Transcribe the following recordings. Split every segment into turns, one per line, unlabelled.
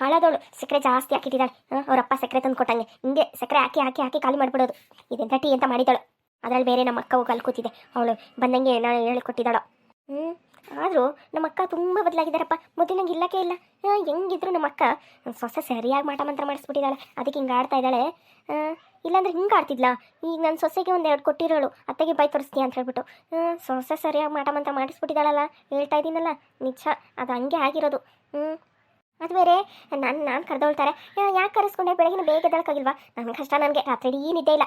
ಹಾಳಾದವಳು. ಸಕ್ಕರೆ ಜಾಸ್ತಿ ಹಾಕಿಟ್ಟಿದ್ದಾಳೆ. ಅವರಪ್ಪ ಸಕ್ಕರೆ ತಂದು ಕೊಟ್ಟಂಗೆ. ಹಿಂಗೆ ಸಕ್ಕರೆ ಹಾಕಿ ಹಾಕಿ ಹಾಕಿ ಖಾಲಿ ಮಾಡಿಬಿಡೋದು. ಇದೆಂತ ಟೀ ಅಂತ ಮಾಡಿದ್ದಾಳು. ಅದರಲ್ಲಿ ಬೇರೆ ನಮ್ಮ ಅಕ್ಕ ಹೋಗಿ ಅಲ್ಲಿ ಅವಳು ಬಂದಂಗೆ ಏನೋ ಹೇಳಿಕೊಟ್ಟಿದ್ದಾಳು. ಹ್ಞೂ ಆದರೂ ನಮ್ಮ ಅಕ್ಕ ತುಂಬ ಬದಲಾಗಿದ್ದಾರಪ್ಪ. ಮೊದಲಿನಂಗೆ ಇಲ್ಲಕ್ಕೆ ಇಲ್ಲ. ಹೆಂಗಿದ್ರು ನಮ್ಮ ಅಕ್ಕ ಸೊಸೆ ಸರಿಯಾಗಿ ಮಾಟ ಮಂತ್ರ ಮಾಡಿಸ್ಬಿಟ್ಟಿದ್ದಾಳೆ. ಅದಕ್ಕೆ ಹಿಂಗೆ ಆಡ್ತಾ ಇದ್ದಾಳೆ. ಇಲ್ಲಾಂದ್ರೆ ಹಿಂಗೆ ಆಡ್ತಿದ್ಲಾ? ಈಗ ನನ್ನ ಸೊಸೆಗೆ ಒಂದು ಎರಡು ಕೊಟ್ಟಿರೋಳು. ಅತ್ತೆಗೆ ಬೈ ತೋರಿಸ್ತೀಯ ಅಂತ ಹೇಳ್ಬಿಟ್ಟು. ಸೊಸೆ ಸರಿಯಾಗಿ ಮಾಟ ಮಂತ್ರ ಮಾಡಿಸ್ಬಿಟ್ಟಿದ್ದಾಳಲ್ಲ. ಹೇಳ್ತಾ ಇದ್ದೀನಲ್ಲ. ನಿಜ, ಅದು ಹಂಗೆ ಆಗಿರೋದು. ಹ್ಞೂ ಅದು ಬೇರೆ. ನಾನು ನಾನು ಕರೆದೊಳ್ತಾರೆ. ಯಾಕೆ ಕರೆಸ್ಕೊಂಡೆ? ಬೆಳಗಿನ ಬೇಗ ಎದ್ದಳಕ್ಕಾಗಿಲ್ವಾ ನನ್ನ ಕಷ್ಟ ನನಗೆ. ರಾತ್ರಿ ಇಡೀ ನಿದ್ದೆ ಇಲ್ಲ.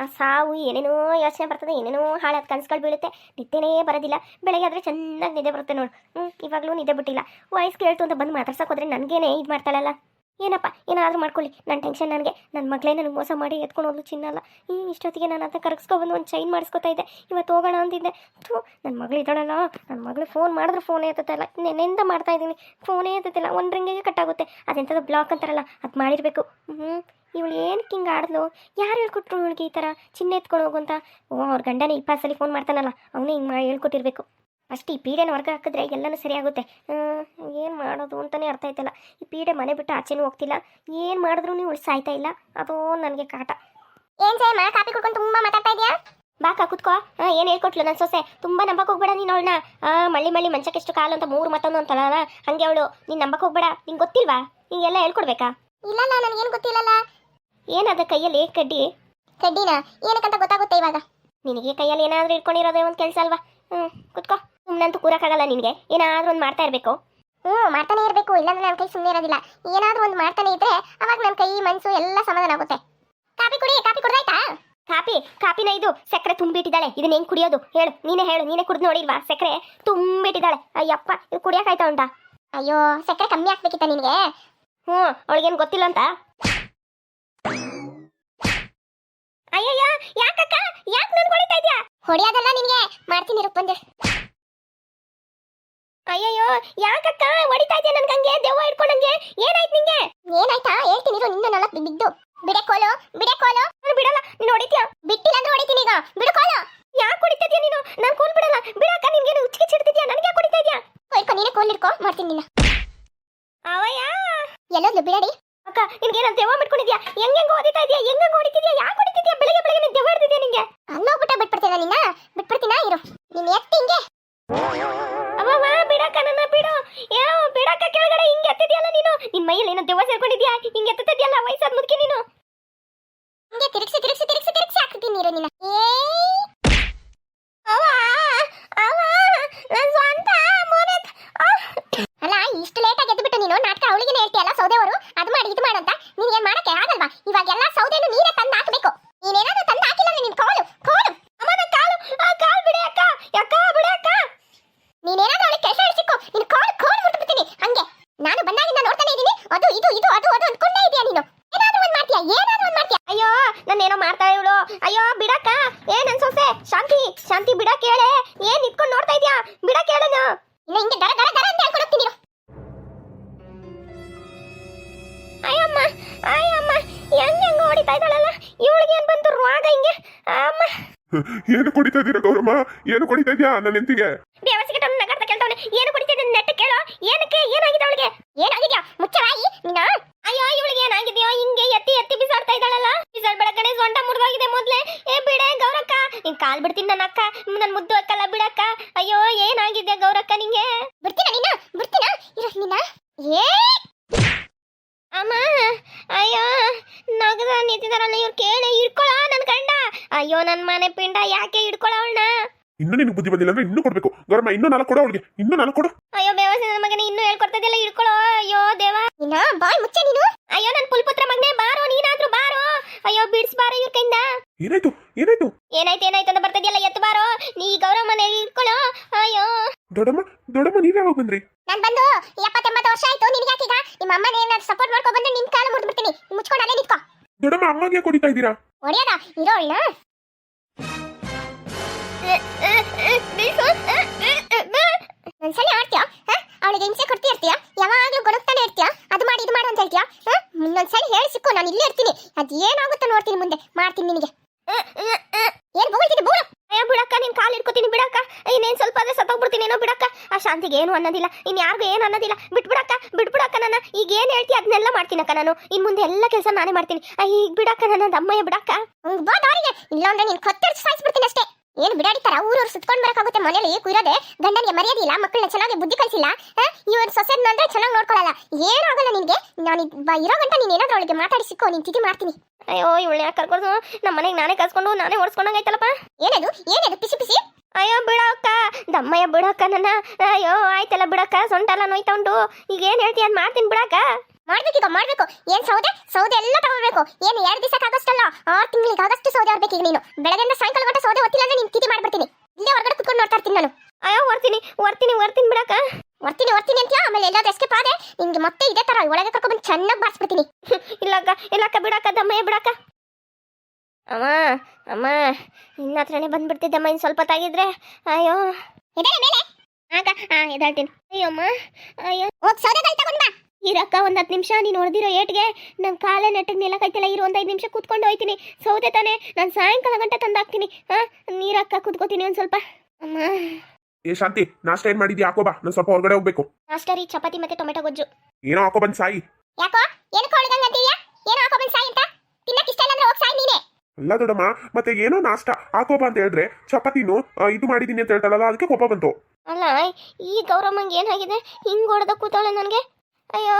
ಆ, ಸಾವು ಏನೇನೋ ಯೋಚನೆ ಬರ್ತದೆ ಏನೇನೋ ಹಾಳಾದ ಕನಸುಗಳು ಬೀಳುತ್ತೆ. ನಿದ್ದೆನೇ ಬರೋದಿಲ್ಲ. ಬೆಳಗ್ಗೆ ಆದರೆ ಚೆನ್ನಾಗಿ ನಿದ್ದೆ ಬರುತ್ತೆ ನೋಡು. ಹ್ಞೂ ಇವಾಗಲೂ ನಿದ್ದೆ ಬಿಟ್ಟಿಲ್ಲ. ವಾಯ್ಸ್ ಕೇಳ್ತು ಅಂತ ಬಂದು ಮಾತಾಡ್ಸೋಕೆ ಹೋದ್ರೆ ನನಗೇನೆ ಇದು ಮಾಡ್ತಾಳಲ್ಲ? ಏನಪ್ಪ, ಏನಾದರೂ ಮಾಡ್ಕೊಳ್ಳಿ. ನನ್ನ ಟೆನ್ಷನ್ ನನಗೆ. ನನ್ನ ಮಗಳೇ ನನಗೆ ಮೋಸ ಮಾಡಿ ಎತ್ಕೊಂಡು ಹೋದ್ಲು ಚಿನ್ನಲ್ಲ ಈ ಇಷ್ಟೊತ್ತಿಗೆ ನಾನು ಅದನ್ನ ಕರಗಿಸ್ಕೊಬಂದು ಒಂದು ಚೈನ್ ಮಾಡಿಸ್ಕೊತಾ ಇದ್ದೆ. ಇವತ್ತು ಹೋಗೋಣ ಅಂತಿದ್ದೆ. ಥೂ ನನ್ನ ಮಗಳು ಇದ್ದಾಳಲ್ಲ. ನನ್ನ ಮಗಳು ಫೋನ್ ಮಾಡಿದ್ರೆ ಫೋನೇ ಎತ್ತಲ್ಲ ನೆನೆಯಿಂದ ಮಾಡ್ತಾ ಇದ್ದೀನಿ. ಫೋನೇ ಎತ್ತಲ್ಲ ಒಂದು ರಿಂಗಿಗೆ ಕಟ್ಟಾಗುತ್ತೆ. ಅದೆಂಥದ್ದು ಬ್ಲಾಕ್ ಅಂತಾರಲ್ಲ. ಅದು ಮಾಡಿರಬೇಕು. ಹ್ಞೂ ಇವಳು ಏನಕ್ಕೆ ಹಿಂಗೆ ಆಡಿದ್ಲು? ಯಾರು ಹೇಳ್ಕೊಟ್ರು ಇವಳಿಗೆ ಈ ಥರ ಚಿನ್ನ ಎತ್ಕೊಂಡು ಹೋಗು ಅಂತ? ಓ, ಅವ್ರ ಗಂಡನೇ ಇಪ್ಪತ್ತು ಫೋನ್ ಮಾಡ್ತಾನಲ್ಲ. ಅವನೇ ಹಿಂಗೆ ಹೇಳ್ಕೊಟ್ಟಿರ್ಬೇಕು. ಅಷ್ಟು ಈ ಪೀಡೆನ ಹೊರಗೆ ಹಾಕಿದ್ರೆ ಎಲ್ಲನೂ ಸರಿಯಾಗುತ್ತೆ ಏನು ಮಾಡೋದು ಅಂತಲೇ ಅರ್ಥ ಆಯ್ತಲ್ಲ. ಈ ಪೀಡೆ ಮನೆ ಬಿಟ್ಟು ಆಚೆನೂ ಹೋಗ್ತಿಲ್ಲ. ಏನು ಮಾಡಿದ್ರು ನೀವು ಸಾಯ್ತಾ ಇಲ್ಲ. ಅದೋ ನನಗೆ ಕಾಟ.
ಏನ್ ಮಾ ಕಾಪಿ ಕುಡ್ಕೊಂಡು ತುಂಬ ಮಾತಾಡ್ತಾ ಬಾ
ಬಾಕ ಕುತ್ಕೋ. ಹಾಂ ಏನು ಹೇಳ್ಕೊಟ್ಲು ನನ್ನ ಸೊಸೆ? ತುಂಬ ನಂಬಕ್ಕೆ ಹೋಗ್ಬೇಡ ನೀನು ಅವಳನ್ನ. ಮಳ್ಳಿ ಮಳ್ಳಿ ಮಂಚಕ್ಕೆಷ್ಟು ಕಾಲು ಅಂತ ಮೂರು ಮತ್ತೊಂದು ಅಂತಲ್ಲ ಹಂಗೆ ಅವಳು. ನೀನು ನಂಬಕ್ಕೆ ಹೋಗ್ಬೇಡ. ನಿಂಗೆ ಗೊತ್ತಿಲ್ವಾ? ಹಿಂಗೆಲ್ಲ ಹೇಳ್ಕೊಡ್ಬೇಕಾ?
ಇಲ್ಲಲ್ಲ ನನಗೇನು ಗೊತ್ತಿಲ್ಲಲ್ಲ.
ಏನದ ಕೈಯಲ್ಲಿ? ಕಡ್ಡಿ?
ಕಡ್ಡಿನ? ಏನಕ್ಕಂತ ಗೊತ್ತಾಗುತ್ತೆ ಇವಾಗ.
ನಿನಗೆ ಕೈಯಲ್ಲಿ ಏನಾದರೂ ಇಟ್ಕೊಂಡಿರೋದೇ ಒಂದು ಕೆಲಸ ಅಲ್ವಾ? ಹ್ಞೂ ಕುತ್ಕೋ. ಸುಮ್ಮನಂತೂ ಕೂರಕ್ಕಾಗಲ್ಲ ನಿನಗೆ? ಏನಾದರೂ ಒಂದು ಮಾಡ್ತಾ ಇರಬೇಕು?
ಹ್ಞೂ ಮಾಡ್ತಾನೆ ಇರಬೇಕು. ಇಲ್ಲಾಂದ್ರೆ ನನ್ನ ಕೈ ಸುಮ್ಮನೆ ಇರೋದಿಲ್ಲ. ಏನಾದರೂ ಒಂದು ಮಾಡ್ತಾನೆ ಇದ್ರೆ ಅವಾಗ ನನ್ನ ಕೈ ಮನಸ್ಸು ಎಲ್ಲ ಸಮಾಧಾನ ಆಗುತ್ತೆ. ಕಾಫಿ ಕುಡಿ ಕಾಫಿ ಕುಡ್ದಾಯ್ತಾ?
ಕಾಪಿ ಕಾಪಿನ ಇದು ಸಕ್ಕರೆ ತುಂಬಿಟ್ಟಿದ್ದಾಳೆ. ಇದನ್ನ ಹೆಂಗೆ ಕುಡಿಯೋದು? ಹೇಳು ನೀನೇ ಹೇಳು ನೀನೇ ಕುಡ್ದು ನೋಡಿಲ್ವಾ? ಸಕ್ಕರೆ ತುಂಬಿಟ್ಟಿದ್ದಾಳೆ. ಅಯ್ಯಪ್ಪ ಇದು ಕುಡಿಯೋಕಾಯ್ತಾ ಉಂಟಾ?
ಅಯ್ಯೋ ಸಕ್ಕರೆ ಕಮ್ಮಿ ಹಾಕ್ಬೇಕಿತ್ತ ನಿನಗೆ?
ಹ್ಞೂ ಅವಳಿಗೇನು ಗೊತ್ತಿಲ್ಲ ಅಂತ? ಅಯ್ಯಯ್ಯ ಯಾಕಕ್ಕ? ಯಾಕೆ ನನ್ ಹೊಡಿತಾ ಇದೆಯಾ?
ಹೊಡಿಯೋದಲ್ಲ ನಿನಗೆ? ಮಾಡ್ತೀನಿ ಇರಪ್ಪ
ಅಯ್ಯಯ್ಯೋ ಯಾಕಕ್ಕ ಹೊಡಿತಾ ಇದ್ಯಾ ನನ್ಗೆ ಹಂಗೆ? ದೆವ್ವ ಹಿಡ್ಕೊಂಡಂಗೆ ಏನಾಯ್ತು ನಿಂಗೆ?
ಏನಾಯ್ತಾ? ಹೇಳ್ತೀನಿ ಇರು ನಿನ್ನ ನಾಲ್ಕು ಬಿದ್ದು ಬಿಡೆ ಕೋಲು ಬಿಡೆ ಕೋಲು.
ನಾನು ಬಿಡಲ್ಲ ನೀನು ಹೊಡಿತೀಯ?
ಬಿಟ್ಟಿಲ್ಲ ಅಂದ್ರೆ ಹೊಡಿತೀನಿ ಈಗ. ಬಿಡು ಕೋಲು.
ಯಾಕೆ ಹೊಡಿತಿದ್ಯಾ ನೀನು? ನಾನು ಕೋಲ್ ಬಿಡಲ್ಲ. ಬಿಡಕ್ಕ ನಿನ್ಗೇನು ಉಚ್ಚಿಗೆ ಚಿಡ್ತಿದ್ಯಾ? ನನಗೆ ಯಾಕೆ ಹೊಡಿತಾ ಇದೆಯಾ?
ನೀನೇ ಕೋಲ್ ಇಡ್ಕೋ ಮಾಡ್ತೀನಿ ನಿನ್ನ.
ಅವಯ್ಯ!
ಎಲ್ಲೋದ್ಲು ಬಿಡಡಿ.
ಅಕ್ಕ ನಿನ್ಗೇನ ದೆವ್ವ ಬಿಟ್ಕೊಂಡಿದ್ಯಾ ಹೆಂಗ್ ಹೆಂಗ್ ಹೊಡಿತಾ ಇದೆಯಾ? ಹೆಂಗ್ ಹೊಡಿತಿದ್ಯಾ? ಯಾಕೆ
ಹೆಂಗ್
ಹೆಂಗ್ ಹೊಡಿತಾ ಇದ್ದಾಳಲ್ಲ ಇವಳಿಗೆ ಏನ್ ಬಂತು ರೋಗ ಹಿಂಗೆ ಅಮ್ಮ
ಏನು ಕುಡಿತಾ ಇದ್ದೀರಾ ಗೌರಮ್ಮ ಏನು ಕುಡಿತಾ ಇದೆಯಾ ನನ್ನ ಹೆಂಡತಿಗೆ
ಬೇವಸಿಗೆ ನಗರ್ತ ಕೇಳ್ತಾವನೆ ಏನು ಕುಡಿತಿದ್ದೆ ನೆಟ್ಟ ಕೇಳೋ ಏನಕ್ಕೆ ಏನಾಗಿದೆ ಅವಳಿಗೆ
ಏನಾಗಿದ್ಯಾ ಮುಚ್ಚವಾಯಿ ನೀನು
ಅಯ್ಯೋ ಇವಳಿಗೆ ಏನಾಗಿದೆಯೋ ಹಿಂಗೆ ಎತ್ತಿ ಎತ್ತಿ ಬಿಸಾಡ್ತಾ ಇದ್ದಾಳಲ್ಲ ಬಿಸಾಡ್ ಬೆಳಕಣೆ ಸೊಂಟ ಮುರಿದೋಗಿದೆ ಮೊದ್ಲೇ ಏ ಬಿಡೆ ಗೌರಕ್ಕ ಹಿಂಗ್ ಕಾಲ್ ಬಿಡ್ತೀನಿ ನನ್ನ ಅಕ್ಕ ನನ್ ಮುದ್ದು ಅಕ್ಕಲ್ಲ ಬಿಡಕ್ಕ ಅಯ್ಯೋ ಏನಾಗಿದೆ ಗೌರಕ್ಕ ನಿಂಗೆ
ಬಿಡ್ತೀನ ನೀನು ಬಿಡ್ತೀನ ಇರು ನಿನ್ನ ಏ
ಅಮ್ಮ ಅಯ್ಯೋ ನಗದ ನಿಂತಿದಾರಲ್ಲ ಇವ್ರು ಕೇಳಿ ಹಿಡ್ಕೊಳ ನನ್ ಗಂಡ. ಅಯ್ಯೋ ನನ್ನ ಮನೆ ಪಿಂಡ ಯಾಕೆ ಹಿಡ್ಕೊಳ ಅವಳನ್ನ
ಇನ್ನೂ ನಿನಗೆ ಬುದ್ಧಿ ಬಂದಿಲ್ಲ ಅಂದ್ರೆ ಇನ್ನೂ ಕೊಡ್ಬೇಕು. ಗೌರಮ್ಮ ಇನ್ನೂ ನಾಲ್ಕು ಕೊಡು ಅವಳಿಗೆ. ಇನ್ನೂ ನಾಲ್ಕು ಕೊಡು.
ಅಯ್ಯೋ ಬೇವಸ ನನ್ನ ಮಗನ ಇನ್ನೂ ಹೇಳ್ಕೊಡ್ತದಿಲ್ಲ ಇಡ್ಕೊಳೋ ಅಯ್ಯೋ ದೇವ.
ನಿನ್ನ ಬಾಯ್ ಮುಚ್ಚೆ ನೀನು.
ಅಯ್ಯೋ ನನ್ನ ಪುಲ್ಪುತ್ರ ಮಗನೇ ಬಾರೋ ನೀನಾದ್ರೂ ಬಾರೋ. ಅಯ್ಯೋ ಬಿಡ್ಸ್ ಬಾರೋ ಇವ್ರ ಕೈಯಿಂದ
ಏನಾಯ್ತು? ಏನಾಯ್ತು?
ಏನಾಯ್ತು ಏನಾಯ್ತು ಅಂತ ಬರ್ತದಿಲ್ಲ ಎತ್ತು ಬಾರೋ. ನೀ ಗೌರವ ಮನೆಯಲ್ಲಿ ಇಡ್ಕೊಳೋ ಅಯ್ಯೋ.
ದೊಡ್ಡಮ್ಮ ದೊಡ್ಡಮ್ಮ ನೀವ್ ಯಾವಾಗ ಬಂದ್ರಿ?
ನಾನ್ ಬಂದು ಎಪ್ಪತ್ತೆಂಬತ್ತು ವರ್ಷ ಆಯ್ತು ಯಾಕೀಗ ನಿಮ್ಮ ಅಮ್ಮನೇ ಏನಾದ್ರು ಸಪೋರ್ಟ್ ಮಾಡ್ಕೊಂಡು ಬಂದ್ರೆ ನಿನ್ ಕಾಲ ಮುಟ್ಬಿಡ್ತೀನಿ ಮುಚ್ಕೊಂಡು ಅಲ್ಲೇ ನಿಂತ್ಕೋ.
ದೊಡ್ಡಮ್ಮ ಅಮ್ಮಗೆ ಕುಡಿತಾ ಇದ್ದೀರಾ?
ಹೊಡಿಯೋದ ಇರೋ ಅವಳನ್ನ. ಒಂದ್ಸಲ ಆಡ್ತೀಯ? ಅವಳಿಗೆ ಹಿಂಸೆ ಕೊಡ್ತಾ ಇರ್ತೀಯ? ಯಾವಾಗ್ಲೂ ಗೊಣಗ್ತಾನೆ ಇರ್ತೀಯ? ಅದು ಮಾಡಿ ಇದು ಮಾಡು ಅಂತ ಹೇಳ್ತೀಯ? ಒಂದ್ಸಲಿ ಹೇಳಿ ಸಿಕ್ಕು ನಾನು ಇಲ್ಲೇ ಇರ್ತೀನಿ. ಅದ್ ಏನಾಗುತ್ತೋ ನೋಡ್ತೀನಿ ಮುಂದೆ. ಮಾಡ್ತೀನಿ ನಿನಗೆ. ಏನ್ ಬೊಗಳ್ತೀನಿ ಬೋಳು
ಅಯ್ಯೋ ಬಿಡಕ್ಕ, ನಿನ್ ಕಾಲು ಇಟ್ಕೋತೀನಿ ಬಿಡಕ್ಕ. ಇನ್ನೇನು ಸ್ವಲ್ಪ ಆದ್ರೆ ಸತ್ತೋಗ್ಬಿಡ್ತೀನೇನೋ ಬಿಡಕ್ಕ. ಆ ಶಾಂತಿಗೆ ಏನು ಅನ್ನೋದಿಲ್ಲ. ಇನ್ ಯಾರಿಗೂ ಏನು ಅನ್ನೋದಿಲ್ಲ. ಬಿಟ್ಬಿಡಕ್ಕ ಬಿಟ್ಬಿಡಕ್ಕ ನನ್ನ. ಈಗ ಏನು ಹೇಳ್ತಿ ಅದನ್ನೆಲ್ಲ ಮಾಡ್ತೀನಕ್ಕ ನಾನು. ಇನ್ ಮುಂದೆ ಎಲ್ಲ ಕೆಲಸ ನಾನೇ ಮಾಡ್ತೀನಿ. ಈಗ ಬಿಡಕ್ಕ ನನ್ನ ಅಮ್ಮಯ್ಯ ಬಿಡಕ್ಕ.
ದಾರಿಗೆ. ಇಲ್ಲಾಂದ್ರೆ ನೀನ್ ಕತ್ತರಿಸಿ ಸಾಯಿಸ್ಬಿಡ್ತೀನಿ ಅಷ್ಟೇ. ಏನು ಬಿಡಾಡಿತಾರ ಊರೂರು ಸುತ್ಕೊಂಡು ಬರಕಾಗುತ್ತೆ ಮನೇಲಿ ಕುಯ್ಯೋದೆ ಗಂಡನಿಗೆ ಮರ್ಯಾದೆ ಇಲ್ಲ ಮಕ್ಕಳನ್ನ ಚೆನ್ನಾಗಿ ಬುದ್ಧಿ ಕಲಿಸಿಲ್ಲ ಇವ್ರ ಸೊಸೆನ ಅಂದ್ರೆ ಚೆನ್ನಾಗಿ ನೋಡ್ಕೊಳಲ್ಲ. ಏನಾಗಲ್ಲ ನಿನ್ಗೆ. ನಾನು ಇರೋ ಗಂಟ ನೀನು ಏನಾದ್ರೂ ಅವಳಿಗೆ ಮಾತಾಡಿ ಸಿಕ್ಕೋ ನೀನ್ ತಿಥಿ ಮಾಡ್ತೀನಿ.
ಅಯ್ಯೋ ಇವಳು ಯಾಕೆ ಕರ್ಕೊಂಡು ನಮ್ಮ ಮನೆಗೆ ನಾನೇ ಕರ್ಸ್ಕೊಂಡು ನಾನೇ ಓಡಿಸ್ಕೊಂಡಂಗೈತಲ್ಲಪ್ಪ
ಏನದು? ಏನದು? ಪಿಸಿ ಪಿಸಿ?
ಅಯ್ಯೋ ಬಿಡಕ್ಕ. ದಮ್ಮಯ್ಯ ಬಿಡಕ್ಕ ನನ್ನ. ಅಯ್ಯೋ ಆಯ್ತಲ್ಲ ಬಿಡಕ್ಕ ಸೊಂಟಲ್ಲ ನೋಯ್ತಾ ಉಂಟು. ಈಗ ಏನು ಹೇಳ್ತೀಯ ಅದು ಮಾಡ್ತೀನಿ ಬಿಡಕ್ಕ.
ಮಾಡ್ಬೇಕೀಗ ಮಾಡ್ಬೇಕು. ಏನ್ ಸೌದೆ? ಸೌದೆ ಎಲ್ಲ ತಗೋಬೇಕು ಏನು ಎರಡು ದಿವಸಕ್ಕೆ ಆಗಷ್ಟಲ್ಲ ಆರು ತಿಂಗಳಿಗೆ ಆಗಷ್ಟು ಸೌದೆ ಹೊರ್ಬೇಕು ಈಗ ನೀನು. ಬೆಳಗ್ಗೆಯಿಂದ ಸಾಯಂಕಾಲ ಗಂಟ ಸೌದೆ ಹೊತ್ತಿಲ್ಲ ಅಂದ್ರೆ ನಿನ್ ತಿಥಿ ಮಾಡ್ಬಿಡ್ತೀನಿ. ಇಲ್ಲೇ ಹೊರಗಡೆ ಕುತ್ಕೊಂಡು ನೋಡ್ತಾ ಇರ್ತೀನಿ ನಾನು.
ಅಯ್ಯೋ ವರ್ತೀನಿ ವರ್ತೀನಿ ಹೊರ್ತೀನಿ ಬಿಡಕ
ಹೊರ್ತೀನಿ ಹೊರ್ತೀನಿ ಅಂತ ಆಮೇಲೆ ಎಲ್ಲಾದ್ರೂ ಎಸ್ಕೇಪ್ ಆದ್ರೆ ನಿನ್ಗೆ ಮತ್ತೆ ಇದೇ ತರ ಒಳಗೆ ಕರ್ಕೊಂಡ್ಬಂದು ಚೆನ್ನಾಗಿ ಬಾರಿಸ್ಬಿಡ್ತೀನಿ.
ಇಲ್ಲಕ್ಕ ಇಲ್ಲಕ್ಕ ಬಿಡಕ್ಕ ದಮ್ಮಯ್ಯ ಬಿಡಕ್ಕ. ಅಮ್ಮ ಅಮ್ಮ ನಿನ್ನ ಹತ್ರನೇ ಬಂದ್ಬಿಡ್ತಿದ್ದಮ್ಮ ಇನ್ ಸ್ವಲ್ಪ ತಾಗಿದ್ರೆ. ಅಯ್ಯೋ.
ಎದೆ ಮೇಲೆ?
ಆಗ ಹಾಂ ಎದಾಳ್ತೀನಿ ಅಯ್ಯೋ ಅಮ್ಮ ಅಯ್ಯೋ.
ಹೋಗಿ ಸೌದೆ ತಗೊಂಡ್ ಬಾ.
ಇರಕ್ಕ ಒಂದು ಹತ್ತು ನಿಮಿಷ ನೀನು ಹೊಡೆದಿರೋ ಏಟ್ಗೆ ನನ್ನ ಕಾಲೇ ನೆಟ್ಟಗೆ ನಿಲ್ಲಕೈತಿಲ್ಲ ಇರೋ ಒಂದು ಐದು ನಿಮಿಷ ಕೂತ್ಕೊಂಡು ಹೋಯ್ತೀನಿ. ಸೌದೆ ತಾನೆ ನಾನು ಸಾಯಂಕಾಲ ಗಂಟೆ ತಂದಾಕ್ತೀನಿ. ಹಾಂ ನೀರಕ್ಕ ಕೂತ್ಕೋತೀನಿ ಒಂದು ಸ್ವಲ್ಪ. ಅಮ್ಮ.
ಏ ಶಾಂತಿ ನಾಷ್ಟ ಏನ್ ಮಾಡಿದ್ಯಾ? ಹಾಕೋ ಬಾ ನಾನು ಸ್ವಲ್ಪ ಹೊರಗಡೆ ಹೋಗ್ಬೇಕು.
ನಾಷ್ಟರಿ ಚಪಾತಿ ಮತ್ತೆ ಟೊಮೆಟೊ ಗೊಜ್ಜು.
ಏನೋ ಹಾಕೋ ಬಂದ್ ಸಾಯಿ.
ಯಾಕೋ? ಏನಕ್ಕೆ ಹೊಡೆದಂಗ ಅಂತೀಯಾ ಏನೋ ಹಾಕೋ ಬಂದ್ ಸಾಯಿ ಅಂತ? ತಿನ್ನಕ್ಕೆ ಇಷ್ಟ ಇಲ್ಲ ಅಂದ್ರೆ ಹೋಗ್ ಸಾಯಿ ನೀನೇ.
ಅಲ್ಲ ದೊಡ್ಡಮ್ಮ ಮತ್ತೆ ಏನೋ ನಾಷ್ಟ? ಹಾಕೋ ಬಾ ಅಂತ ಹೇಳಿದ್ರೆ ಚಪಾತಿನು ಆ, ಇದು ಮಾಡಿದೀನಿ ಅಂತ ಹೇಳ್ತಾಳಲ್ಲ ಅದಕ್ಕೆ ಕೋಪ ಬಂತು.
ಅಲ್ಲ ಈ ಗೌರಮ್ಮಂಗೆ ಏನಾಗಿದೆ ಹಿಂಗೆ ಹೊಡೆದ ಕೂತಾಳೆ ನನಗೆ? ಅಯ್ಯೋ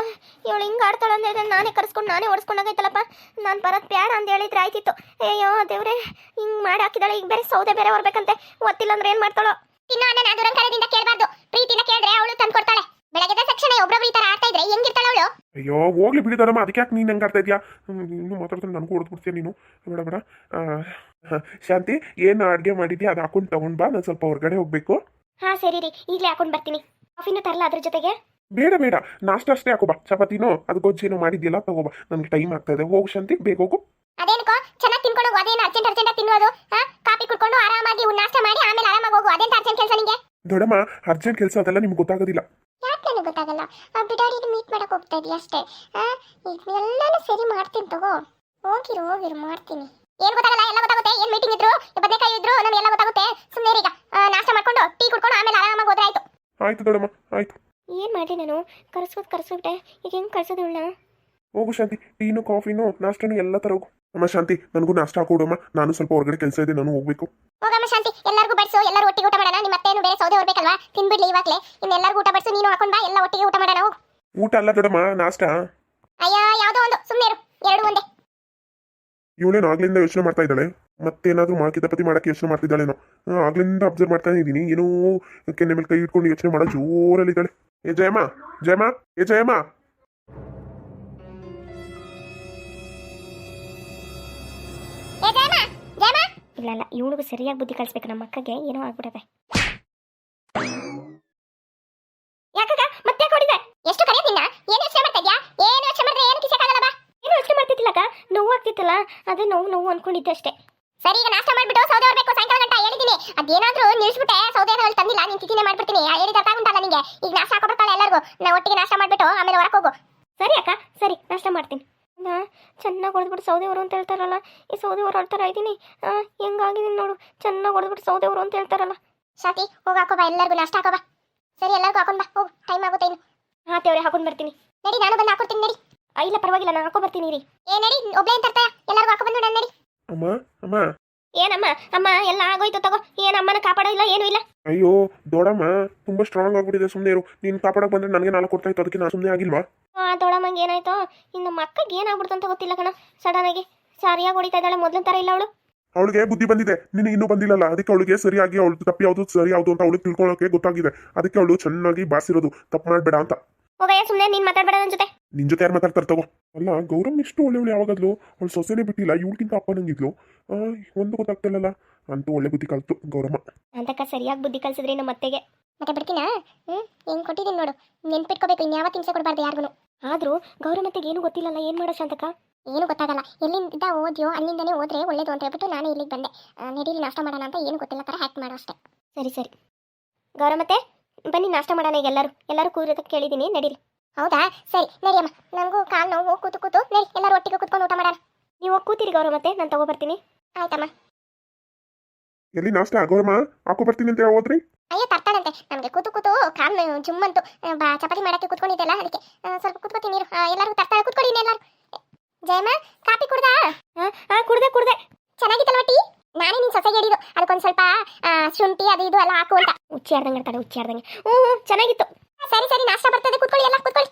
ಇವಳು ಹಿಂಗೆ ಆಡ್ತಾಳೆ ಅಂತ ಹೇಳಿದ್ರೆ ನಾನೇ ಕರ್ಸ್ಕೊಂಡು ನಾನೇ ಓಡಿಸ್ಕೊಂಡಾಗೈತಲ್ಲಪ್ಪ ನಾನು ಬರೋದು ಬೇಡ ಅಂತ ಹೇಳಿದ್ರೆ ಆಯ್ತಿತ್ತು. ಅಯ್ಯೋ ದೇವ್ರೆ ಹಿಂಗೆ ಮಾಡಿ ಹಾಕಿದಾಳೆ. ಈಗ ಬೇರೆ ಸೌದೆ ಬೇರೆ ಹೊರಬೇಕಂತೆ. ಗೊತ್ತಿಲ್ಲ ಅಂದ್ರೆ ಏನು ಮಾಡ್ತಾಳೋ?
ತಿನ್ನೋ ಅನ್ನ ದುರಂಕಾರದಿಂದ ಕೇಳಬಾರ್ದು. ಪ್ರೀತಿನ ಕೇಳಿದ್ರೆ ಅವಳು ತಂದು ಕೊಡ್ತಾಳೆ. ಬೆಳಗ್ಗೆ ತಕ್ಷಣ ಒಬ್ರೊಬ್ರು ಈ ತರ ಆಡ್ತಾ ಇದ್ರೆ ಹೆಂಗಿರ್ತಾಳೆ ಅವಳು?
ಅಯ್ಯೋ ಹೋಗ್ಲಿ ಬಿಡಿ ದೊಡ್ಡಮ್ಮ ಅದಕ್ಕೆ ಯಾಕೆ ನೀನು ಹಂಗೆ ಆಡ್ತಾ ಇದೆಯಾ ಇನ್ನು ಮಾತಾಡ್ತಾನೆ ನನಗೂ ಹೊಡೆದು ಬಿಡ್ತೀಯ ನೀನು. ಬೇಡ ಬೇಡ. ಶಾಂತಿ ಏನು ಅಡುಗೆ ಮಾಡಿದ್ಯಾ? ಅದು ಹಾಕೊಂಡು ತಗೊಂಡ್ ಬಾ ನಾನು ಸ್ವಲ್ಪ ಹೊರಗಡೆ ಹೋಗ್ಬೇಕು.
ಹಾಂ ಸರಿ ರೀ. ಈಗಲೇ ಹಾಕೊಂಡು ಬರ್ತೀನಿ. ಕಾಫಿನೂ ತರಲ್ಲ ಅದ್ರ ಜೊತೆಗೆ?
ಬೇಡ ಬೇಡ. ನಾಷ್ಟ ಅಷ್ಟೇ ಹಾಕೋ ಬಾ. ಚಪಾತಿನೋ ಅದು ಗೊಜ್ಜೇನೋ ಮಾಡಿದ್ಯಲ್ಲ ತಗೋ ಬಾ ನನಗೆ ಟೈಮ್ ಆಗ್ತಾ ಇದೆ. ಹೋಗು ಶಾಂತಿ ಬೇಗ ಹೋಗು.
ಅದೇನಕೋ ಚೆನ್ನಾಗಿ ತಿನ್ಕೊಂಡು ಹೋಗು. ಅದೇನು ಅರ್ಜೆಂಟ್ ಅರ್ಜೆಂಟ್ ತಿನ್ನೋದು ಕಾಫಿ ಕುಡ್ಕೊಂಡು ಆರಾಮಾಗಿ ನಾಷ್ಟ ಮಾಡಿ ಆಮೇಲೆ ಆರಾಮಾಗಿ ಹೋಗು. ಅದೇಂತ ಅರ್ಜೆಂಟ್ ಕೆಲಸ ನಿಂಗೆ?
ದೊಡಮ್ಮ ಅರ್ಜೆಂಟ್ ಕೆಲಸ ಅದೆಲ್ಲ ನಿಮ್ಗೆ ಗೊತ್ತಾಗೋದಿಲ್ಲ.
ಯಾಕೆ ನನಗೆ ಗೊತ್ತಾಗಲ್ಲ? ಆ ಬಿಡಾಡಿನ ಮೀಟ್ ಮಾಡಕ್ಕೆ ಹೋಗ್ತಾ ಇದೀಯ ಅಷ್ಟೇ. ಎಲ್ಲಾನು ಸರಿ ಮಾಡ್ತೀನಿ ತಗೋ. ಹೋಗಿರು ಹೋಗಿರು ಮಾಡ್ತೀನಿ. ಏನ್ ಗೊತ್ತಾಗಲ್ಲ? ಎಲ್ಲ ಗೊತ್ತಾಗುತ್ತೆ? ಏನ್ ಮೀಟಿಂಗ್ ಇದ್ರು? ಬದನೆಕಾಯಿ ಇದ್ರು? ನಮ್ಗೆ ಎಲ್ಲ ಗೊತ್ತಾಗುತ್ತೆ. ಸುಮ್ಮನೆ ಈಗ. ನಾಷ್ಟ ಮಾಡ್ಕೊಂಡು ಟೀ ಕುಡ್ಕೊಂಡು ಆಮೇಲೆ ಆರಾಮಾಗಿ ಹೋದ್ರೆ ಆಯ್ತು.
ಆಯ್ತು
ಮಾಡಿ ನಾನು ಕರ್ಸೋದು ಕರ್ಸೋಬಿಟ್ಟೆ. ಈಗ ಹೆಂಗೆ ಕರೆಸೋದು ಇವಳನ್ನ?
ಹೋಗು ಶಾಂತಿ ಟೀನು ಕಾಫಿನು ನಾಷ್ಟನು ಎಲ್ಲ ಹೋಗು. ಅಮ್ಮ ಶಾಂತಿ ನನಗೂ ನಾಷ್ಟ ಹಾಕೊಡಮ್ಮ ನಾನು ಸ್ವಲ್ಪ ಹೊರಗಡೆ ಕೆಲಸ ಇದೆ ನಾನು ಹೋಗ್ಬೇಕು.
ಹೋಗಮ್ಮ ಶಾಂತಿ ಎಲ್ಲರಿಗೂ ಬಡಿಸು ಎಲ್ಲರೂ ಒಟ್ಟಿಗೆ ಊಟ ಮಾಡೋಣ. ನಿಮ್ಮ ಮತ್ತೇನು ಬೇರೆ ಸೌದೆ ಹೊರಬೇಕಲ್ವಾ? ತಿನ್ಬಿಡ್ಲಿ ಇವಾಗಲೇ. ಇನ್ನು ಎಲ್ಲರಿಗೂ ಊಟ ಬಡಿಸು ನೀನು ಹಾಕೊಂಡ್ ಬಾ ಎಲ್ಲ ಒಟ್ಟಿಗೆ ಊಟ ಮಾಡೋಣ ಹೋಗು.
ಊಟ ಅಲ್ಲ ದೊಡ್ಡಮ್ಮ ನಾಷ್ಟ.
ಅಯ್ಯೋ ಯಾವುದೋ ಒಂದು ಸುಮ್ಮನೆ ಇರು. ಎರಡು ಒಂದೇ.
ಇವಳೇನು ಆಗ್ಲಿಂದ ಯೋಚನೆ ಮಾಡ್ತಾ ಇದ್ದಾಳೆ? ಮತ್ತೇನಾದ್ರೂ ಮಾ, ಕಿತಾಪತಿ ಮಾಡಕ್ಕೆ ಯೋಚನೆ ಮಾಡ್ತಿದ್ದಾಳೇನೋ? ಆಗ್ಲಿಂದ ಅಬ್ಸರ್ವ್ ಮಾಡ್ತಾ ಇದ್ದೀನಿ. ಏನೋ ಕೆನ್ನೆ ಮೇಲೆ ಕೈ ಇಟ್ಕೊಂಡು ಯೋಚನೆ ಮಾಡೋ ಜೋರಲ್ಲಿದ್ದಾಳೆ ಏ, ಜಯಮ್ಮ! ಜಯಮ್ಮ! ಏ, ಜಯಮ್ಮ!
ಇಲ್ಲ ಇಲ್ಲ ಇವಳಿಗೂ ಸರಿಯಾಗಿ ಬುದ್ಧಿ ಕಳಿಸ್ಬೇಕು ನಮ್ಮ ಅಕ್ಕಗೆ ಏನೋ ಆಗ್ಬಿಟ್ಟದೆ ಯಾಕಕ್ಕ ಮತ್ತೆ ಕೊಡಿದೆ
ಎಷ್ಟು ಕರೆಯೋದು ನಿನ್ನ ಏನು ಯೋಚನೆ ಮಾಡ್ತಾ ಇದ್ಯಾ ಏನು ಯೋಚನೆ ಮಾಡಿದ್ರೆ ಏನು ಕಿಸಕ್ಕಾಗಲ್ಲ ಬಾ
ಏನು ಯೋಚನೆ ಮಾಡ್ತಿದ್ದಿಲ್ಲಕ್ಕ ನೋವು ಆಗ್ತಿತ್ತಲ್ಲ ಅದೇ ನೋವು ನೋವು ಅನ್ಕೊಂಡಿದ್ದೆ ಅಷ್ಟೇ.
ಸರಿ ಈಗ ನಾಷ್ಟ ಮಾಡ್ಬಿಟ್ಟು ಸೌದೆ ಹೊರಬೇಕು ಸಾಯಂಕಾಲ ಗಂಟ ಹೇಳಿದ್ದೀನಿ ಅದೇನಾದ್ರೂ ನಿಲ್ಸ್ಬಿಟ್ಟೆ ಸೌದೆ ಅಲ್ಲಿ ತಂದಿಲ್ಲ ನೀನು ತಿಥಿನೇ ಮಾಡ್ಬಿಡ್ತೀನಿ. ಹೇಳಿದ ಅರ್ಥ ಉಂಟಲ್ಲ ನಿಂಗೆ. ಈಗ ನಾಷ್ಟ ಹಾಕೊಬಿಡ್ತಾಳೆ ಎಲ್ಲರಿಗೂ. ನಾ ಒಟ್ಟಿಗೆ ನಾಷ್ಟ ಮಾಡ್ಬಿಟ್ಟು ಆಮೇಲೆ ಹೊರಕ್ಕೆ ಹೋಗು.
ಸರಿ ಅಕ್ಕ ಸರಿ ನಾಷ್ಟ ಮಾಡ್ತೀನಿ. ಚೆನ್ನಾಗಿ ಹೊಡೆದ್ಬಿಟ್ಟು ಸೌದೆವರು ಅಂತ ಹೇಳ್ತಾರಲ್ಲ. ಈ ಸೌದೆವರು ಆಡ್ತಾರ ಇದ್ದೀನಿ ಹೆಂಗಾಗಿದ್ದೀನಿ ನೋಡು. ಚೆನ್ನಾಗಿ ಹೊಡೆದ್ಬಿಟ್ಟು ಸೌದೆವರು ಅಂತ ಹೇಳ್ತಾರಲ್ಲ.
ಶಾತಿ ಹೋಗಿ ಹಾಕೋ ಬಾ ಎಲ್ಲರಿಗೂ ನಾಷ್ಟ ಹಾಕೋ ಬಾ. ಸರಿ ಎಲ್ಲರಿಗೂ ಹಾಕೊಂಡ್ ಬಾ ಹೋಗು ಟೈಮ್ ಆಗುತ್ತೆ ಇನ್ನು.
ಹಾ ತೇವ್ರೆ ಹಾಕೊಂಡು ಬರ್ತೀನಿ.
ನಡಿ ನಾನು ಬಂದು ಹಾಕೊಡ್ತೀನಿ ನಡಿ.
ಆ, ಇಲ್ಲ ಪರವಾಗಿಲ್ಲ ನಾನು ಹಾಕೋ ಬರ್ತೀನಿ ರೀ
ಏ ನಡಿ ಒಬ್ಳೆ ಅಂತ ತರ್ತಾಯ ಎಲ್ಲರಿಗೂ ಹಾಕೋ ಬಂದು ನಡಿ.
ಅಮ್ಮ ಅಮ್ಮ.
ಏನಮ್ಮ ಅಮ್ಮ ಎಲ್ಲ ಆಗೋಯ್ತು ತಗೋ. ಏನ್ ಅಮ್ಮನ ಕಾಪಾಡೋ ಇಲ್ಲ ಏನೂ ಇಲ್ಲ?
ಅಯ್ಯೋ ದೊಡಮ್ಮ ತುಂಬಾ ಸ್ಟ್ರಾಂಗ್ ಆಗ್ಬಿಟ್ಟಿದೆ ಸುಮ್ಮನೆ ಇರು. ನೀನು ಕಾಪಾಡಕ್ ಬಂದ್ರೆ ನನಗೆ ನಾಲ್ಕು ಕೊಡ್ತಾ ಇತ್ತು ಅದಕ್ಕೆ ನಾನು ಸುಮ್ಮನೆ ಆಗಿಲ್ವಾ?
ಆ ದೊಡಮ್ಮ ಏನಾಯ್ತು ಇನ್ನು ನಮ್ಮ ಅಕ್ಕಗೆ ಏನಾಗ್ಬಿಡ್ತು ಅಂತ ಗೊತ್ತಿಲ್ಲ ಕಣ ಸಡನ್ ಆಗಿ. ಸರಿಯಾಗಿ ಹೊಡಿತಾ ಇದ್ದಾಳೆ ಮೊದ್ಲಿನ ಥರ ಇಲ್ಲ ಅವಳು.
ಅವಳಿಗೆ ಬುದ್ಧಿ ಬಂದಿದೆ. ನಿನಗೆ ಇನ್ನೂ ಬಂದಿಲ್ಲಲ್ಲ ಅದಕ್ಕೆ ಅವಳಿಗೆ ಸರಿಯಾಗಿ ಅವಳು ತಪ್ಪಿ ಯಾವುದು ಸರಿ ಯಾವುದು ಅಂತ ಅವಳಿಗೆ ತಿಳ್ಕೊಳ್ಳೋಕೆ ಗೊತ್ತಾಗಿದೆ. ಅದಕ್ಕೆ ಅವಳು ಚೆನ್ನಾಗಿ ಬಾಸಿರೋದು. ತಪ್ಪು ಮಾಡಬೇಡ ಅಂತ.
ಹೋಗಯ್ಯ ಸುಮ್ಮನೆ ನೀನ್ ಮಾತಾಡ್ಬೇಡ ನನ್ನ ಜೊತೆ.
ನಿನ್ ಜೊತೆ ಯಾರು ಮಾತಾಡ್ತಾರೆ ತಗೋ. ಅಲ್ಲ ಗೌರಮ್ ಎಷ್ಟು ಒಳ್ಳೆ ಯಾವಾಗದ್ಲು. ಅವಳು ಸೊಸೆನೇ ಬಿಟ್ಟಿಲ್ಲ ಇವಳಿಗಿಂತ ಅಪ್ಪ ನಂಗಿದ್ಲು ಒಂದು ಗೊತ್ತಾಗ್ತಿಲ್ಲಲ್ಲ. ಅಂತೂ ಒಳ್ಳೆ ಬುದ್ಧಿ ಕಲ್ತು ಗೌರಮ್ಮ.
ಅಂತಕ್ಕ ಸರಿಯಾಗಿ ಬುದ್ಧಿ ಕಲ್ಸಿದ್ರಿ ನಮ್ಮ ಅತ್ತೆಗೆ.
ಮತ್ತೆ ಬಿಡ್ತೀನ ಹ್ಮ್ ಹೆಂಗ್ ಕೊಟ್ಟಿದ್ದೀನಿ ನೋಡು. ನೆನ್ಪಿಟ್ಕೋಬೇಕು ಇನ್ಯಾವ ಹಿಂಸೆ ಕೊಡಬಾರ್ದು ಯಾರಿಗೂ
ಆದರೂ ಗೌರಮ್ಮತ್ತೆಗೆ ಏನು ಗೊತ್ತಿಲ್ಲಲ್ಲ ಏನು ಮಾಡೋ ಶಾಂತಕ
ಏನು ಗೊತ್ತಾಗಲ್ಲ. ಎಲ್ಲಿಂದ ಓದ್ಯೋ ಅಲ್ಲಿಂದನೇ ಹೋದ್ರೆ ಒಳ್ಳೇದು ಅಂತ ಹೇಳ್ಬಿಟ್ಟು ನಾನು ಇಲ್ಲಿಗೆ ಬಂದೆ. ನಡೀಲಿ ನಡೀರಿ ನಾಷ್ಟ ಮಾಡೋಣ ಅಂತ ಏನು ಗೊತ್ತಿಲ್ಲ ಥರ ಹ್ಯಾಕ್ ಮಾಡೋ ಅಷ್ಟೇ.
ಸರಿ ಸರಿ. ಗೌರಮ್ಮತ್ತೆ ಬನ್ನಿ ನಾಷ್ಟ ಮಾಡೋಣ ಈಗ ಎಲ್ಲರೂ. ಎಲ್ಲರೂ ಕೂರೋದಕ್ಕೆ ಕೇಳಿದ್ದೀನಿ. ನಡೀರಿ.
ಹೌದಾ? ಸರಿ ನಡಿ ಅಮ್ಮ. ನನಗೂ ಕಾಲು ನೋವು ಕೂತು ಕೂತು. ನಡಿ ಎಲ್ಲರೂ ಒಟ್ಟಿಗೆ ಕೂತ್ಕೊಂಡು ಊಟ ಮಾಡೋಣ.
ನೀವು ಕೂತಿರಿ ಕೂತಿರಿ ಗೌರಮ್ಮತ್ತೆ ನಾನು ತಗೋಬರ್ತೀನಿ
ಆಯ್ತಮ್ಮ.
ಎಲ್ಲಿ ನಾಷ್ಟ? ಆಗೋರಮ್ಮ ಹಾಕೋ ಬರ್ತೀನಿ ಅಂತ ಹೋದ್ರಿ.
ಅಯ್ಯೋ ತರ್ತಾಳಂತೆ. ನಮಗೆ ಕೂತು ಕೂತು ಕಾಲು ಜುಮ್ಮಂತು ಬಾ ಚಪಾತಿ ಮಾಡಕ್ಕೆ ಕೂತ್ಕೊಂಡಿದ್ದೆಲ್ಲ ಅದಕ್ಕೆ. ಸ್ವಲ್ಪ ಕೂತ್ಕೊತೀನಿ ನೀರು ಎಲ್ಲರೂ ತರ್ತಾಳೆ ಕೂತ್ಕೊಡಿ ಎಲ್ಲರೂ ಜಯಮ್ಮ ಕಾಪಿ ಕುಡ್ದಾ?
ಹಾಂ ಕುಡ್ದೆ ಕುಡ್ದೆ.
ಚೆನ್ನಾಗಿತ್ತಲ್ವ ಟೀ? ನಾನೇ ನಿನ್ ಸೊಸೆಗೆ ಹೇಳಿದ್ದು. ಅದಕ್ಕೊಂದು ಸ್ವಲ್ಪ ಶುಂಠಿ ಅದು ಇದು ಎಲ್ಲ ಹಾಕು ಅಂತ.
ಹುಚ್ಚಿ ಆಡ್ದಂಗೆ ಆಡ್ತಾಳೆ ಹುಚ್ಚಿ ಆಡ್ದಂಗೆ ಹ್ಞೂ ಹ್ಞೂ ಚೆನ್ನಾಗಿತ್ತು.
ಸರಿ ಸರಿ, ನಾಷ್ಟ ಬರ್ತದೆ. ಕೂತ್ಕೊಳ್ಳಿ, ಎಲ್ಲ ಕೂತ್ಕೊಳ್ಳಿ.